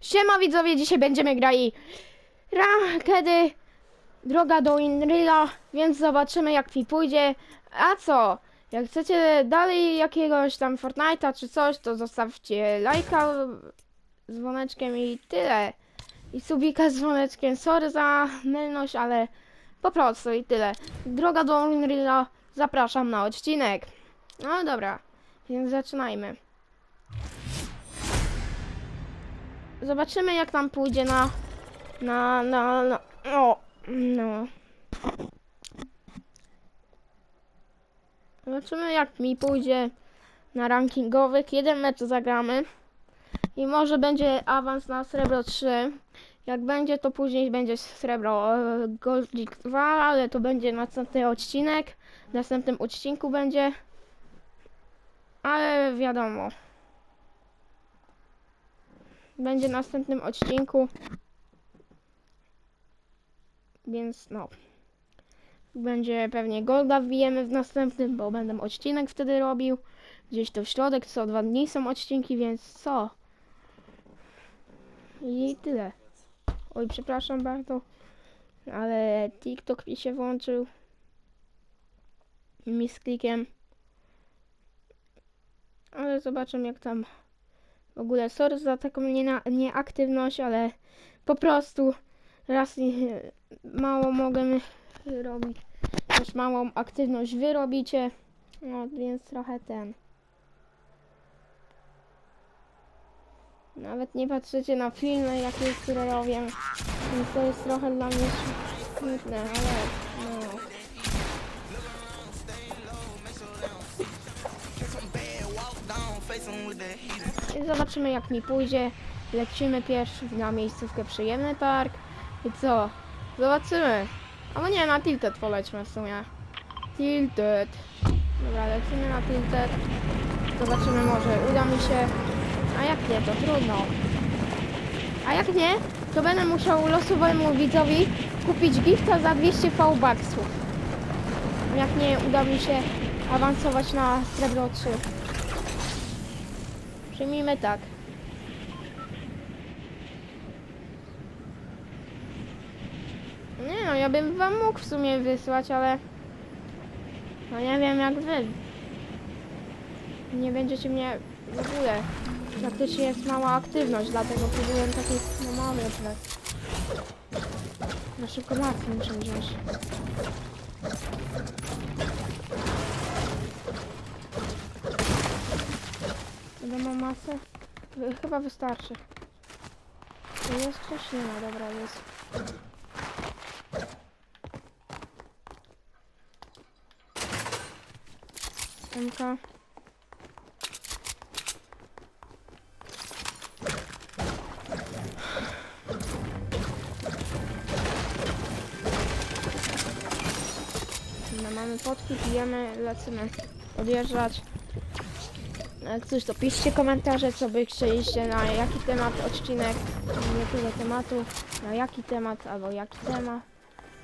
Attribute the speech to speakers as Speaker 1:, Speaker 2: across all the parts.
Speaker 1: Siema widzowie, dzisiaj będziemy grali Rankedy Droga do Inrila, więc zobaczymy jak mi pójdzie. A co? Jak chcecie dalej jakiegoś tam Fortnite'a czy coś, to zostawcie lajka z dzwoneczkiem i tyle. I subika z dzwoneczkiem. Sorry za mylność, ale po prostu i tyle. Droga do Unreal'a, zapraszam na odcinek. No dobra, więc zaczynajmy. Zobaczymy jak tam pójdzie na... Na, na, na... O, no. Zobaczymy jak mi pójdzie na rankingowych. Jeden mecz zagramy. I może będzie awans na srebro 3. Jak będzie, to później będzie srebro e, Goldzik 2, ale to będzie następny odcinek. W następnym odcinku będzie. Ale wiadomo. Będzie w następnym odcinku. Więc no. Będzie pewnie Golda wbijemy w następnym, bo będę odcinek wtedy robił. Gdzieś to w środek, co dwa dni są odcinki, więc co? I tyle. Oj, przepraszam bardzo, ale TikTok mi się włączył. Mi z klikiem. Ale zobaczymy jak tam w ogóle sorry za taką nieaktywność, ale po prostu raz nie, mało mogę robić. Też małą aktywność wy robicie. No więc trochę ten. Nawet nie patrzycie na filmy, jakie które robię. Więc to jest trochę dla mnie smutne, ale no. Zobaczymy jak mi pójdzie. Lecimy pierwszy na miejscówkę przyjemny park. I co? Zobaczymy. Albo nie, na Tilted polećmy w sumie. Tilted. Dobra, lecimy na Tilted. Zobaczymy może uda mi się. A jak nie, to trudno. A jak nie, to będę musiał losowemu widzowi kupić gifta za 200 V-Bucksów. Jak nie uda mi się awansować na srebro 3. Przyjmijmy tak. Nie no, ja bym wam mógł w sumie wysłać, ale... No nie wiem jak wy. Nie będziecie mnie w ogóle... Praktycznie jest mała aktywność, dlatego próbuję taki no mały odwet. Na szybko matki muszę wziąć. Będę mam masę? Wy- Chyba wystarczy. Jest coś? Nie ma, dobra, jest. Temka. No, mamy potki, pijemy, lecimy odjeżdżać. Jak coś to piszcie komentarze, co by chcieliście, na jaki temat odcinek, nie tyle tematów, na jaki temat albo jaki temat.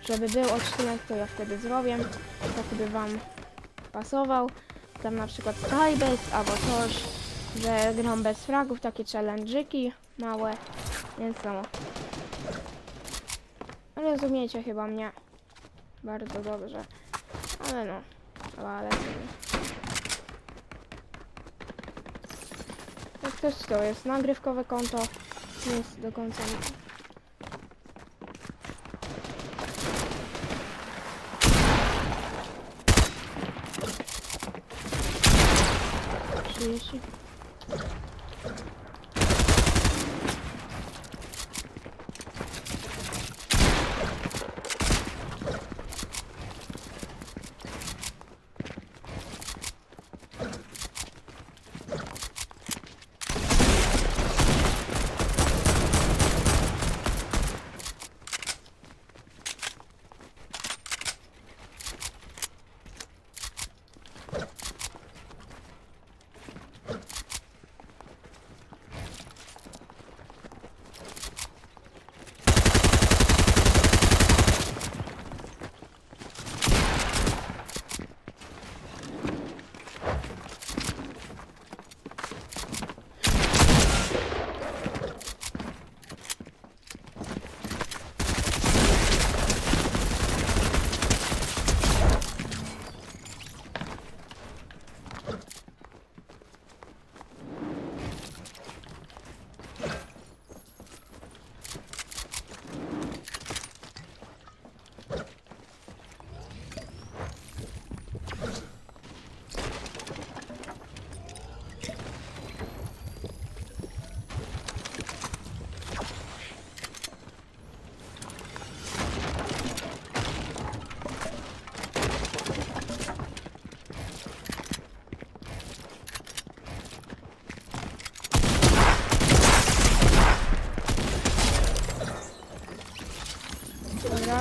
Speaker 1: Żeby był odcinek, to ja wtedy zrobię, taki by wam pasował. Tam na przykład Skybase albo coś, że gram bez fragów, takie challenge'iki małe, więc no. Rozumiecie chyba mnie bardzo dobrze, ale no, ale to jest nagrywkowe konto, nie jest do końca.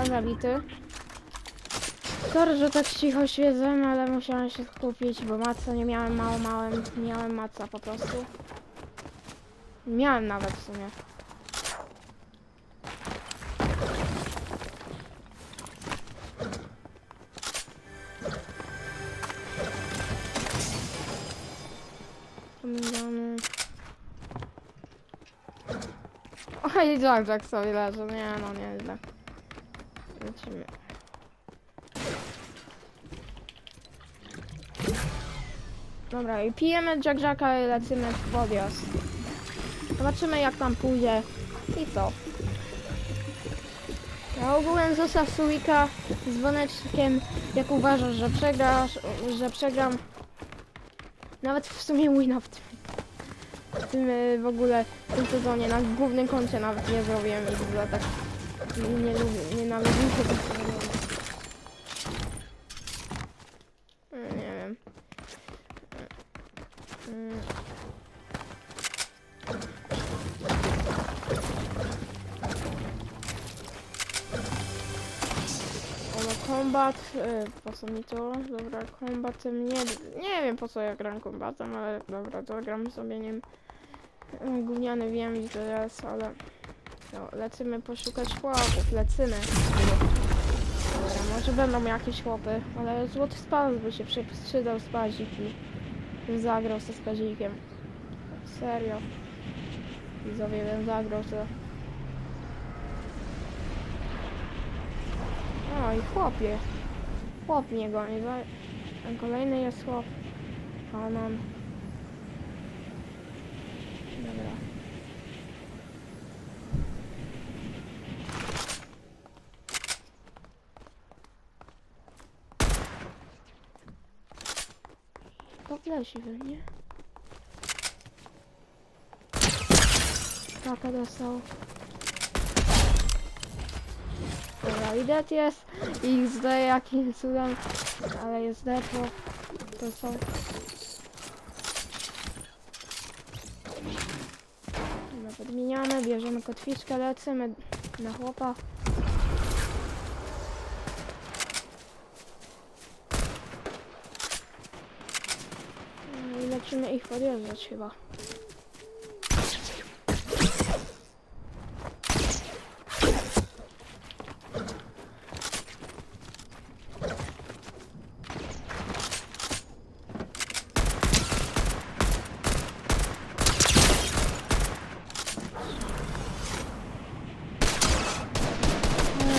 Speaker 1: Zabity. Sorry, że tak cicho siedzę, ale musiałem się skupić, bo maca nie miałem, mało małem, miałem maca po prostu. Miałem nawet w sumie. Pomijamy. Oj, Jack Jack sobie leży, nie no, nieźle. Lecimy. Dobra, i pijemy Jack Jacka i lecimy w podjazd. Zobaczymy jak tam pójdzie i co. Ja ogółem zostaw Suika z dzwoneczkiem, jak uważasz, że przegrasz, że przegram. Nawet w sumie wina w tym, w tym y, w ogóle w tym sezonie na głównym koncie nawet nie zrobiłem i w ogóle tak nie lubię, tego sezonu. Mm, Nie wiem. Ono kombat, y, po co mi to? Dobra, kombatem nie, nie wiem po co ja gram kombatem, ale dobra, to gram sobie nim y, gówniany wiem i to jest, ale no, lecimy poszukać chłopów, lecimy. Dobra, może będą jakieś chłopy, ale złoty spas by się przy- przydał spazik i zagrał ze spazikiem. Serio. Widzowie bym zagrał to. O i chłopie. Chłop mnie goni. kolejny jest chłop. Kanon. Dobra. Poplesi we mnie. Taka dostał. Dobra, i dead jest. XD jakim cudem. Ale jest dead, to są... Podmieniamy, bierzemy kotwiczkę, lecimy na chłopa. No I lecimy ich podjeżdżać chyba.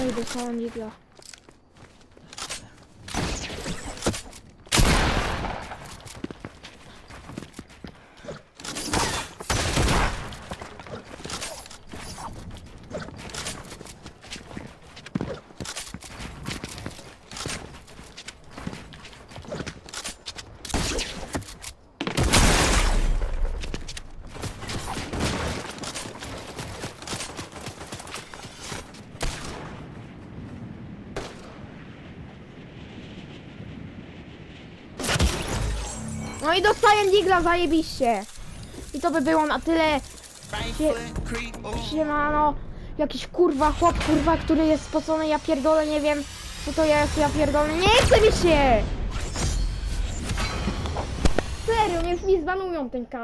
Speaker 1: Ej, dostałam digla. No i dostaję digla, zajebiście. I to by było na tyle. Siemano, jakiś kurwa chłop, kurwa, który jest spocony, ja pierdolę, nie wiem co to jest, ja pierdolę, nie chce mi się! Serio, niech mi zbanują ten kanał.